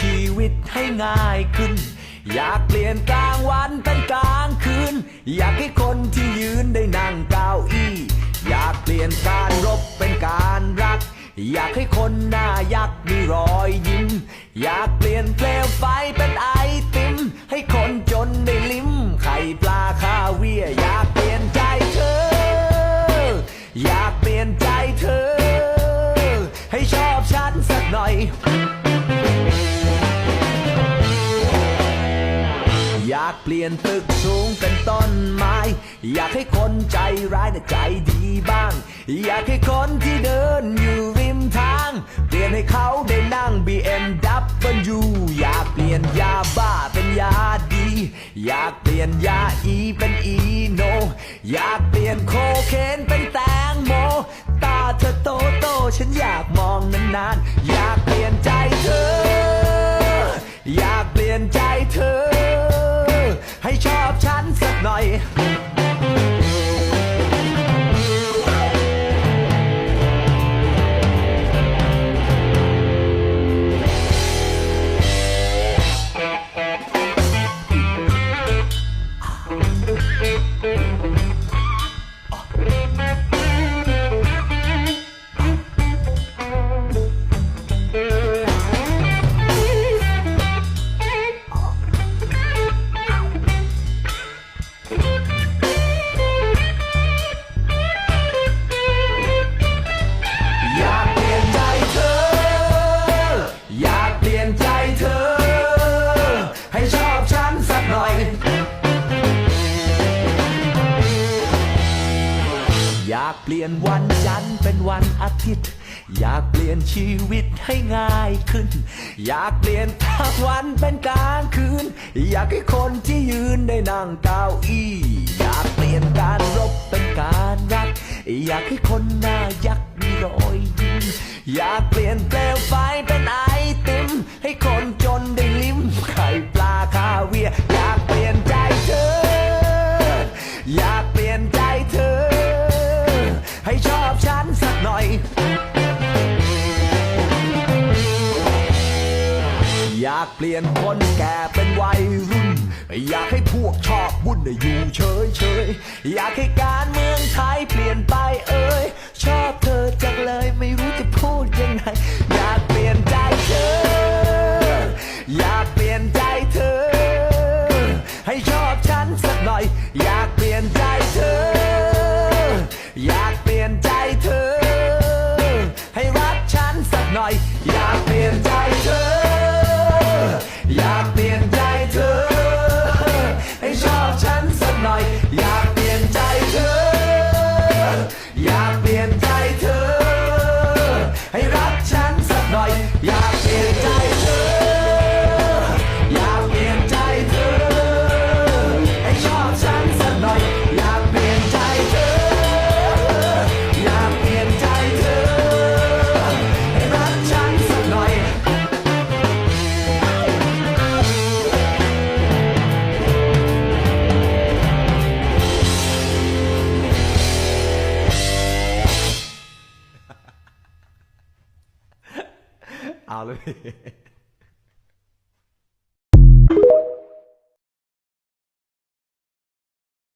ชีวิตให้ง่ายขึ้น อยากเปลี่ยนกลางวันเป็นกลางคืน อยากให้คนที่ยืนได้นั่งเก้าอี้ อยากเปลี่ยนการรบเป็นการรัก อยากให้คนหน้ายักมีรอยยิ้ม อยากเปลี่ยนเปลวไฟเป็นไอติม ให้คนจนได้ลิ้มไข่ปลาคาเวียอยากเปลี่ยนใจเธอ อยากเปลี่ยนใจเธอ ให้ชอบฉันสักหน่อย เปลี่ยนตึกสูงเป็นต้นไม้ อยากให้คนใจร้ายน่ะใจดีบ้าง อยากให้คนที่เดินอยู่ริมทาง เปลี่ยนให้เขาได้นั่ง BMW อยากเปลี่ยนยาบ้าเป็นยาดี อยากเปลี่ยนยาอีเป็นอีโน อยากเปลี่ยนโคเคนเป็นแตงโม ตาเธอโตโตฉันอยากมองนานๆ อยากเปลี่ยนใจ น อยากเปลี่ยนวันจันทร์เป็นวันอาทิตย์ อยากเปลี่ยนชีวิตให้ง่ายขึ้น อยากเปลี่ยนกลางวันเป็นกลางคืน อยากให้คนที่ยืนได้นั่งเก้าอี้ อยากเปลี่ยนการรบเป็นการรัก อยากให้คนหน้ายักษ์มีรอยยิ้มอยากเปลี่ยนเปลวไฟเป็นไอติม ให้คน อยอยากเปลี่ยนคนแก่เป็นวัยรุ่น อยากให้พวกชอบวุ่นอยู่เฉยเฉยอยากให้การเมืองไทยเปลี่ยนไปเอ่ยชอบเธอจังเลยไม่รู้จะพูดยังไง อยากเปลี่ยนใจเธอ อยากเปลี่ยนใจเธอ ให้ชอบ อยอยากเปลี่ยนใจเธอ เอาเลย